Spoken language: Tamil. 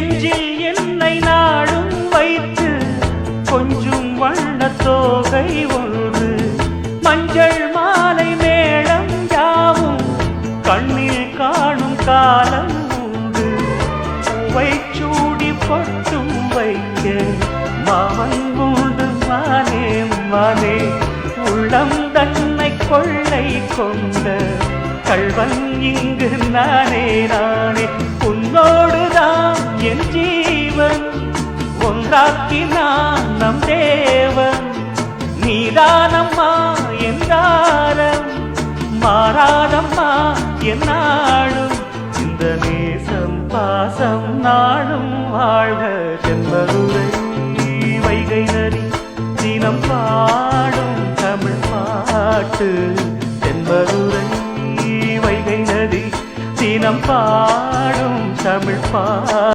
நெஞ்சில் என்னை நாடும் வைத்து கொஞ்சம் வண்ண தோகை ஒன்று. மஞ்சள் மாலை மேளம் யாவும் கண்ணில் காணும் காலம் உண்டு. பூவை சூடி பட்டும் வைக்க மாமன் உண்டு மானே மானே. உள்ளம் தன்னை கொள்ளை கொண்ட கள்வன் இங்கு நானே நான். ஒன்றாக்கினான் நம் தேவன். நீதானம்மா என்றாரம் மாறாதம்மா என்னாடும் இந்த நேசம் பாசம் நாளும் வாழ்க சென்பதுரை வைகை நரி. தினம் பாடும் தமிழ் பாட்டு. தென்பதுரை வைகை நதி தினம் பாடும் தமிழ் பா